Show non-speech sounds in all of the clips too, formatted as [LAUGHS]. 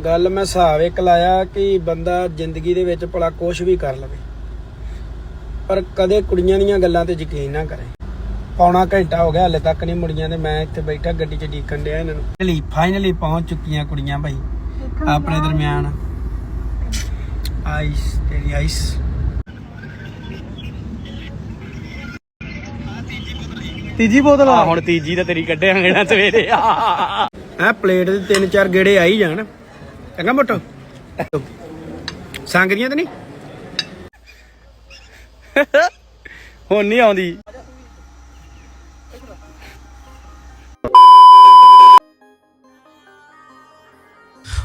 ਗੱਲ ਮੈਂ ਹਿਸਾਬ ਇੱਕ ਲਾਇਆ ਕਿ ਬੰਦਾ ਜ਼ਿੰਦਗੀ ਦੇ ਵਿੱਚ ਭਲਾ ਕੁਝ ਵੀ ਕਰ ਲਵੇ। ਪਰ ਕਦੇ ਕੁੜੀਆਂ ਦੀਆਂ ਗੱਲਾਂ ਤੇ ਯਕੀਨ ਨਾ ਕਰੇ। ਪੌਣਾ ਘੰਟਾ ਹੋ ਗਿਆ ਹਲੇ ਤੱਕ ਨਹੀਂ ਮੁੜੀਆਂ ਤੇ ਮੈਂ ਇੱਥੇ ਬੈਠਾ ਗੱਡੀ 'ਚ ਡੀਕਣ ਡਿਆ ਇਹਨਾਂ ਨੂੰ। ਫਾਈਨਲੀ ਫਾਈਨਲੀ ਪਹੁੰਚ ਚੁੱਕੀਆਂ ਕੁੜੀਆਂ ਭਾਈ ਆਪਣੇ ਦਰਮਿਆਨ। ਆਈਸ ਤੇਰੀ ਆਈਸ ਤੀਜੀ ਬੋਤਲ ਆ। ਹੁਣ ਤੀਜੀ ਤਾਂ ਤੇਰੀ ਕੱਢਿਆਂਗੇ ਨਾ ਸਵੇਰੇ। [LAUGHS] ਆ ਪਲੇਟ ਦੇ ਤਿੰਨ ਚਾਰ ਗੇੜੇ ਆਈ ਜਾਣ। ਚੰਗਾ ਮੋਟੋ। ਸੰਗਰੀਆਂ ਤੇ ਨਹੀਂ? [LAUGHS] ਹੁਣ ਨਹੀਂ ਆਉਂਦੀ।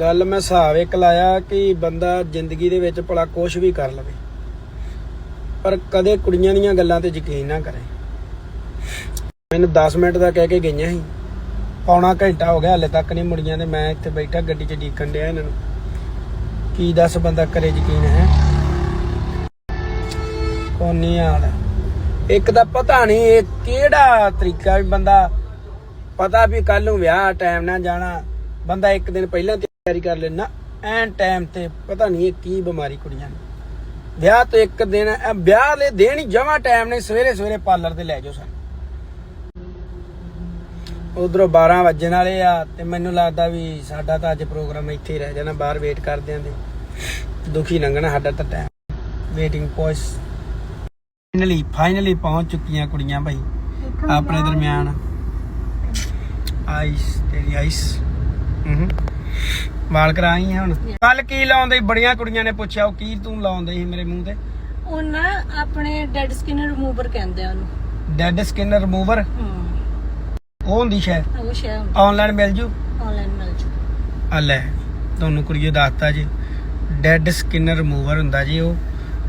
ਗੱਲ ਮੈਂ ਹਿਸਾਬ ਇੱਕ ਲਾਇਆ ਕਿ ਬੰਦਾ ਜ਼ਿੰਦਗੀ ਦੇ ਵਿੱਚ ਭਲਾ ਕੁਝ ਵੀ ਕਰ ਲਵੇ। ਪਰ ਕਦੇ ਕੁੜੀਆਂ ਦੀਆਂ ਗੱਲਾਂ ਤੇ ਯਕੀਨ ਨਾ ਕਰੇ। ਮੈਨੂੰ 10 ਮਿੰਟ ਦਾ ਕਹਿ ਕੇ ਗਈਆਂ ਸੀ। ਪੌਣਾ ਘੰਟਾ ਹੋ ਗਿਆ, ਹਲੇ ਤੱਕ ਨਹੀਂ ਮੁੜੀਆਂ ਤੇ ਮੈਂ ਇੱਥੇ ਬੈਠਾ, ਗੱਡੀ 'ਚ ਡੀਕਣ ਡਿਆ ਇਹਨਾਂ ਨੂੰ। ਕੀ ਦੱਸ ਬੰਦਾ ਕਰੇ ਯਕੀਨ ਹੈ? ਕੋਨੀ ਆਲ ਇੱਕ ਤਾਂ ਪਤਾ ਨਹੀਂ ਇਹ ਕਿਹੜਾ ਤਰੀਕਾ ਵੀ ਬੰਦਾ ਪਤਾ ਵੀ ਕੱਲ ਨੂੰ ਵਿਆਹ, ਟਾਈਮ ਨਾਲ ਜਾਣਾ। ਬੰਦਾ ਇੱਕ ਦਿਨ ਪਹਿਲਾਂ ਤਿਆਰੀ ਕਰ ਲੈਣਾ ਐਨ ਟਾਈਮ ਤੇ ਪਤਾ ਨਹੀਂ ਇਹ ਕੀ ਬਿਮਾਰੀ ਕੁੜੀਆਂ ਨੂੰ। ਵਿਆਹ ਤੋਂ ਇੱਕ ਦਿਨ ਵਿਆਹ ਦੇ ਦਿਨ ਹੀ ਜਮਾ ਟਾਈਮ ਨੇ ਸਵੇਰੇ ਸਵੇਰੇ ਪਾਰਲਰ ਤੇ ਲੈ ਜਾਓ ਸਾਨੂੰ। ਉਧਰੋਂ 12 ਵਜਣ ਵਾਲੇ ਆ ਤੇ ਮੈਨੂੰ ਲੱਗਦਾ ਵੀ ਸਾਡਾ ਤਾਂ ਅੱਜ ਪ੍ਰੋਗਰਾਮ ਇੱਥੇ ਹੀ ਰਹਿ ਜਾਣਾ ਬਾਹਰ ਵੇਟ ਕਰਦੇ ਆਂ ਦੇ। ਦੁਖੀ ਲੰਘਣਾ ਸਾਡਾ ਤਾਂ ਟਾਈਮ ਵੇਟਿੰਗ ਪੋਇਸ ਫਾਈਨਲੀ ਫਾਈਨਲੀ ਪਹੁੰਚ ਚੁੱਕੀਆਂ ਕੁੜੀਆਂ ਭਾਈ ਆਪਣੇ ਦਰਮਿਆਨ। ਆਈਸ ਤੇਰੀ ਆਈਸ ਹੂੰ। ਵਾਲ ਕਰਾਈ ਹੁਣ। ਕੱਲ ਕੀ ਲਾਉਂਦੇ ਸੀ? ਬੜੀਆਂ ਕੁੜੀਆਂ ਨੇ ਪੁੱਛਿਆ ਉਹ ਕੀ ਤੂੰ ਲਾਉਂਦੇ ਸੀ ਮੇਰੇ ਮੂੰਹ ਤੇ? ਉਹ ਨਾ ਆਪਣੇ ਡੈਡ ਸਕਿਨ ਰਿਮੂਵਰ ਕਹਿੰਦੇ ਆ ਉਹਨੂੰ। Dead skin remover? ਹਮ, ਉਹ ਹੁੰਦੀ ਸ਼ਾਇਦ ਉਹ ਸ਼ਾਇਦ ਆਨਲਾਈਨ ਮਿਲ ਜੂ? ਆਨਲਾਈਨ ਮਿਲ ਜੂ। ਆ ਲੈ ਤੁਹਾਨੂੰ ਕੁੜੀਏ ਦੱਸਤਾ ਜੀ। ਡੈਡ ਸਕਿਨ ਰਿਮੂਵਰ ਹੁੰਦਾ ਜੀ ਉਹ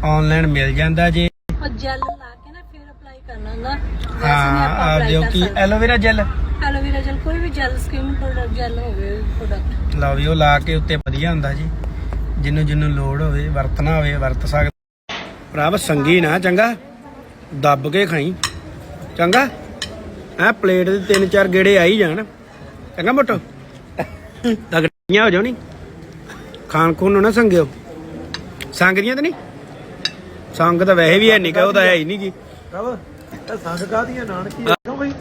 ਆਨਲਾਈਨ ਮਿਲ ਜਾਂਦਾ ਜੀ। ਉਹ ਜੈਲ ਲਾ ਕੇ ਨਾ ਫਿਰ ਅਪਲਾਈ ਕਰਨਾ ਹੁੰਦਾ। ਵੈਸੇ ਨਹੀਂ ਹਾਂ ਆਪਾਂ ਆ apply ਜੋ ਕਰ ਕਿ? ਸਕਦੇ। Aloe vera gel. ਵੀ ਜੈਲ ਸਕਿਨ ਪ੍ਰੋਡਕਟ ਜੈਲ ਹੋਵੇ ਪ੍ਰੋਡਕਟ ਲਓ ਵੀ ਉਹ ਲਾ ਕੇ ਉੱਤੇ ਵਧੀਆ ਹੁੰਦਾ ਜੀ। ਜਿਹਨੂੰ ਜਿਹਨੂੰ ਲੋੜ ਹੋਵੇ ਵਰਤਣਾ ਹੋਵੇ ਵਰਤ ਸਕਦਾ ਭਰਾਵ ਸੰਗੀ ਨਾ ਚੰਗਾ? ਦੱਬ ਕੇ ਖਾਈ। ਚੰਗਾ? ਐ ਪਲੇਟ ਦੇ ਤਿੰਨ ਚਾਰ ਗੇੜੇ ਆਈ ਜਾਣ। ਚੰਗਾ ਮੋਟੋ? ਤਗੜੀਆਂ ਹੋ ਜਾਓ ਨੀ। ਖਾਣ ਖੂਨ ਨੂੰ ਨਾ ਸੰਗਿਓ। ਸੰਗਦੀਆਂ ਤੇ ਨਹੀਂ? ਸੰਗ ਤਾਂ ਵੈਸੇ ਵੀ ਹੈ ਨਹੀਂ ਕਹੋ ਤਾਂ ਹੈ ਹੀ ਨਹੀਂ ਕੀ ਇਹ ਸੰਗ ਕਾਦੀਆਂ ਨਾਨਕੀ? ਕਿਉਂ ਬਈ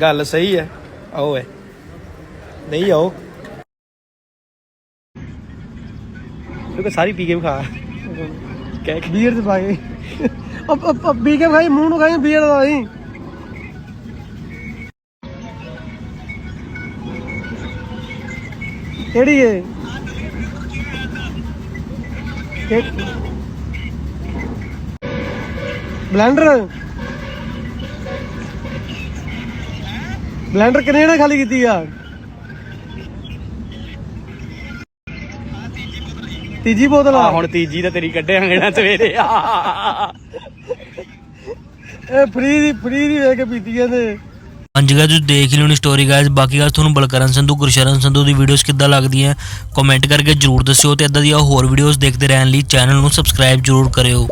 ਗੱਲ ਸਹੀ ਹੈ। ਆਓ ਨਹੀਂ ਆਓ ਸਾਰੀ ਪੀ ਕੇ ਖਾ ਕਹਿ ਕੇ ਬੀਅਰ ਤੇ ਪਾਏ ਅਬ ਅਬ ਪੀ ਕੇ ਖਾਈ ਮੂੰਹ ਨੂੰ ਖਾਈ ਬੀਅਰ ਦਾ ਨਹੀਂ ਕਿਹੜੀ ਏ ਬਲੈਂਡਰ ਬਲੈਂਡਰ ਕਿੰਨੇ ਨੇ ਖਾਲੀ ਕੀਤੀ ਆ? ਤੀਜੀ ਬੋਤਲ ਆ। ਹੁਣ ਤੀਜੀ ਤਾਂ ਤੇਰੀ ਕੱਢਿਆਂਗੇ ਨਾ ਸਵੇਰੇ। ਆ ਇਹ ਫਰੀ ਦੀ ਫਰੀ ਦੀ ਵੇਖ ਕੇ ਪੀਤੀ ਜਾਂਦੇ ਹਾਂਜੀ ਗਾਇਸ ਤੁਸੀਂ ਦੇਖ ਹੀ ਲਿਓਣੀ ਸਟੋਰੀ ਗਾਇਸ ਬਾਕੀ ਗੱਲ ਤੁਹਾਨੂੰ ਬਲਕਰਨ ਸੰਧੂ ਗੁਰਸ਼ਰਨ ਸੰਧੂ ਦੀ ਵੀਡੀਓਜ਼ ਕਿੱਦਾਂ ਲੱਗਦੀਆਂ ਕਮੈਂਟ ਕਰਕੇ ਜਰੂਰ ਦੱਸਿਓ ਤੇ ਇਦਾਂ ਦੀਆਂ ਹੋਰ ਵੀਡੀਓਜ਼ ਦੇਖਦੇ ਰਹਿਣ ਲਈ ਚੈਨਲ ਨੂੰ ਸਬਸਕ੍ਰਾਈਬ ਜਰੂਰ ਕਰਿਓ।